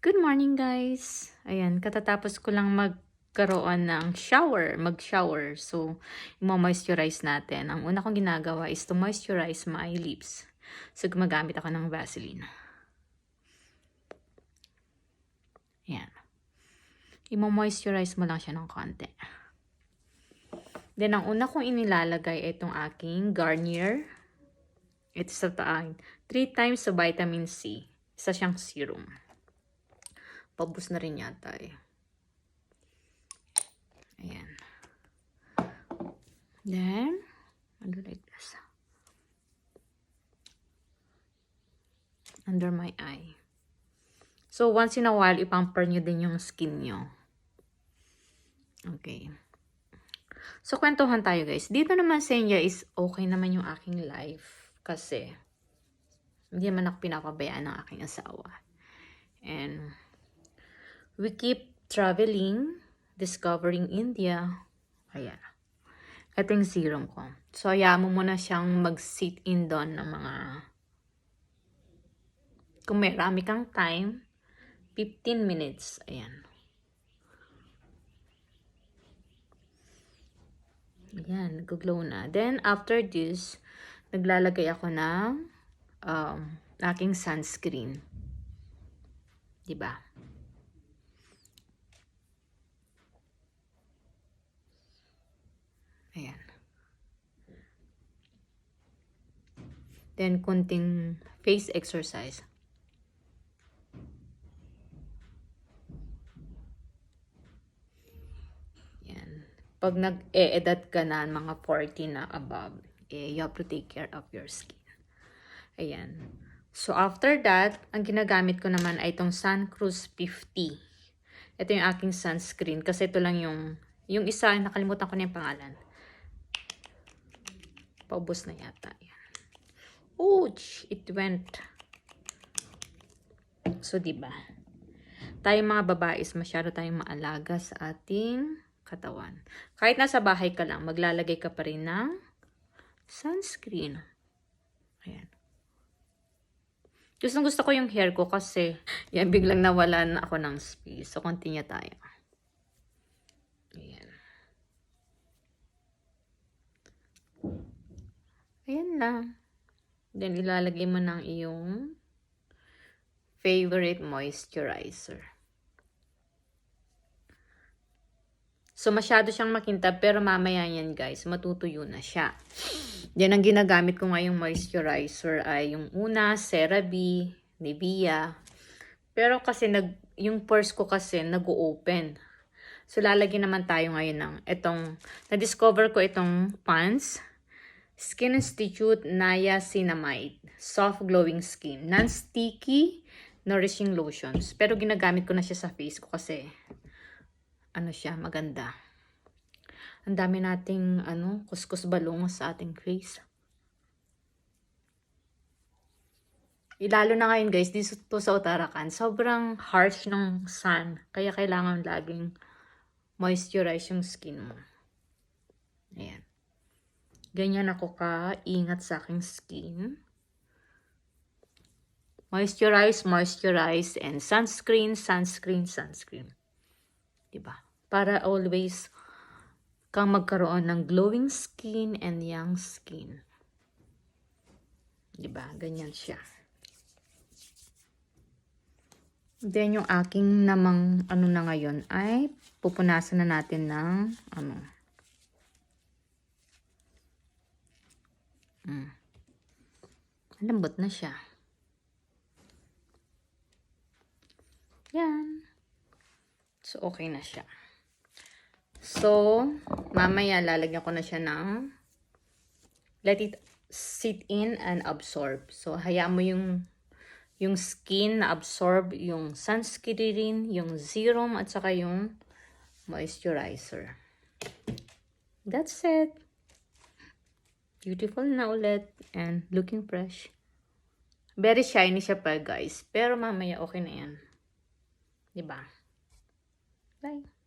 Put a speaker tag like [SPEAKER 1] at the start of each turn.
[SPEAKER 1] Good morning guys! Ayan, katatapos ko lang magkaroon ng shower, mag-shower. So, i-moisturize natin. Ang una kong ginagawa is to moisturize my lips. So, gumagamit ako ng Vaseline. Ayan. I-moisturize mo lang siya ng konti. Then, ang una kong inilalagay ay itong aking Garnier. Ito sa taan. 3 times sa vitamin C. Isa siyang serum. Pabus na rin yata eh. Ayan. Then, ano like this? Under my eye. So, once in a while, ipamper nyo din yung skin nyo. Okay. So, kwentuhan tayo guys. Dito naman sa inyo is okay naman yung aking life. Kasi, hindi naman ako pinapabayaan ng aking asawa. And, we keep traveling, discovering India. Ayan. Ito yung serum ko. So, hayaan mo muna siyang mag-sit in doon ng mga kung may kang time, 15 minutes. Ayan. Ayan, nag-glow na. Then, after this, naglalagay ako ng um, aking sunscreen. Diba? Ayan. Then, kunting face exercise. Yan. Pag nag-e-edad ka na, mga 40 na above, eh, you have to take care of your skin. Ayan. So, after that, ang ginagamit ko naman ay itong Sun Cruise 50. Ito yung aking sunscreen kasi ito lang yung, yung isa, nakalimutan ko na yung pangalan. Paubos na yata. Yan. Ouch! It went. So, diba? Tayo mga babae is masyado tayong maalaga sa ating katawan. Kahit nasa bahay ka lang, maglalagay ka pa rin ng sunscreen. Ayan. Gusto gusto ko yung hair ko kasi yan biglang nawalan ako ng space. So, continue tayo. Ayan. Ayan lang. Then, ilalagay mo ng iyong favorite moisturizer. So, masyado siyang makintab, pero mamaya yan, guys, matutuyo na siya. Then, ang ginagamit ko ngayong moisturizer ay yung una, CeraVe, Nivea. Pero kasi, nag, yung pores ko kasi, nag-open. So, lalagyan naman tayo ngayon ng itong, na-discover ko itong pants, Skin Institute Niacinamide, Soft Glowing Skin, Non-Sticky, Nourishing Lotions. Pero ginagamit ko na siya sa face ko kasi, ano siya, maganda. Ang dami nating, ano, kuskus balong sa ating face. Ilalo na ngayon guys, dito sa Utarakan, sobrang harsh ng sun. Kaya kailangan laging moisturize yung skin mo. Ayan. Ganyan ako ka-ingat sa aking skin. Moisturize, moisturize, and sunscreen, sunscreen, sunscreen. Diba? Para always kang magkaroon ng glowing skin and young skin. Diba? Ganyan siya. Then, yung aking namang ano na ngayon ay pupunasan na natin ng ano, Mm. Lambot na siya. Yan. So, okay na siya. So, mamaya lalagyan ko na siya ng let it sit in and absorb. So, hayaan mo yung yung skin na absorb yung sunscreen, yung serum, at saka yung moisturizer. That's it. Beautiful na ulit and looking fresh. Very shiny siya pa guys. Pero mamaya okay na yan. Diba? Bye.